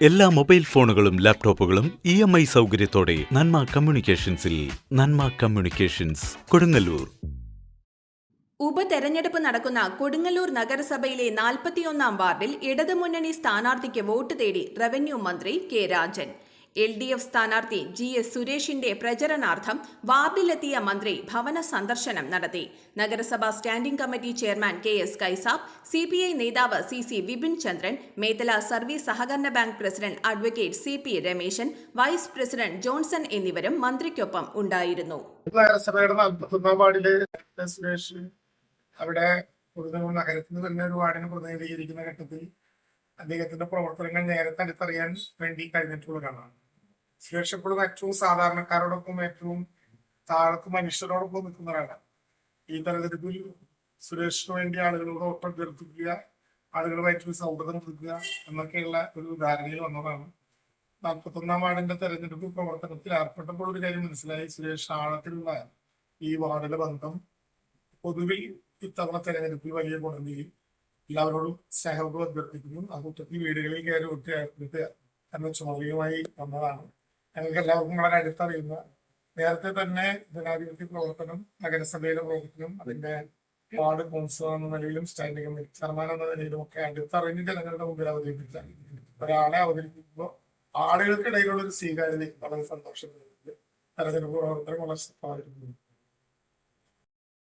എല്ലാ മൊബൈൽ ഫോണുകളും ലാപ്ടോപ്പുകളും ഇ എം ഐ സൗകര്യത്തോടെ നന്മ കമ്മ്യൂണിക്കേഷൻസിൽ നന്മ കമ്മ്യൂണിക്കേഷൻസ് കൊടുങ്ങല്ലൂർ. ഉപതെരഞ്ഞെടുപ്പ് നടക്കുന്ന കൊടുങ്ങല്ലൂർ നഗരസഭയിലെ നാൽപ്പത്തിയൊന്നാം വാർഡിൽ ഇടതുമുന്നണി സ്ഥാനാർത്ഥിക്ക് വോട്ട് തേടി റവന്യൂ മന്ത്രി K Rajan. L D F സ്ഥാനാർത്ഥി ജി എസ് സുരേഷിന്റെ പ്രചരണാർത്ഥം വാർഡിലെത്തിയ മന്ത്രി ഭവന സന്ദർശനം നടത്തി. നഗരസഭാ standing committee chairman K S Kaisab C P I നേതാവ് C C Vipin Chandran Methala service സഹകരണ bank president advocate C P Rameshan vice president Johnson എന്നിവരും മന്ത്രിക്കൊപ്പം ഉണ്ടായിരുന്നു. നഗരസഭയുടെ തന്നെ ഒരു വാർഡിനെ ഘട്ടത്തിൽ അദ്ദേഹത്തിന്റെ പ്രവർത്തനങ്ങൾ നേരത്തെ അടുത്തറിയാൻ വേണ്ടി കഴിഞ്ഞിട്ടുള്ളതാണ്. എപ്പോഴും ഏറ്റവും സാധാരണക്കാരോടൊപ്പം ഏറ്റവും താഴത്ത് മനുഷ്യരോടൊപ്പം നിൽക്കുന്ന ഒരാളാണ് ഈ തെരഞ്ഞെടുപ്പിൽ സുരേഷിന് വേണ്ടി ആളുകളോട് ഒപ്പം തീർപ്പിക്കുക ആളുകളുമായിട്ട് സൗഹൃദം പുതുക്കുക എന്നൊക്കെയുള്ള ഒരു ധാരണയിൽ വന്നതാണ്. നാൽപ്പത്തൊന്നാം വാർഡിന്റെ തെരഞ്ഞെടുപ്പ് പ്രവർത്തനത്തിൽ ഏർപ്പെട്ടപ്പോൾ ഒരു കാര്യം മനസ്സിലായി. സുരേഷ് ആഴത്തിലുള്ള ഈ വാർഡിലെ ബന്ധം പൊതുവിൽ ഇത്തവണ തെരഞ്ഞെടുപ്പിൽ വലിയ ഗുണം ചെയ്യും എല്ലാവരോടും സ്നേഹം അഭ്യർത്ഥിക്കുന്നു. ആ കൂട്ടത്തിൽ വീടുകളിൽ കയറി ഒട്ടി ചേർത്തിട്ട് എന്ന ചുമതലയുമായി വന്നതാണ്. ഞങ്ങൾക്ക് എല്ലാവർക്കും വളരെ അടുത്തറിയുന്ന നേരത്തെ തന്നെ ജനാധിപത്യ പ്രവർത്തനം നഗരസഭയിലെ പ്രവർത്തനം അതിന്റെ വാർഡ് കൗൺസിലർ എന്ന നിലയിലും സ്റ്റാൻഡിംഗ് കമ്മിറ്റി ചെയർമാൻ എന്ന നിലയിലും ഒക്കെ അടുത്തറിഞ്ഞ് ജനങ്ങളുടെ മുമ്പിൽ അവതരിപ്പിച്ച ഒരാളെ അവതരിപ്പിക്കുമ്പോൾ ആളുകൾക്കിടയിലുള്ള ഒരു സ്വീകാര്യത വളരെ സന്തോഷം തെരഞ്ഞെടുപ്പ് പ്രവർത്തനം വളരെ ശക്തമായിരുന്നു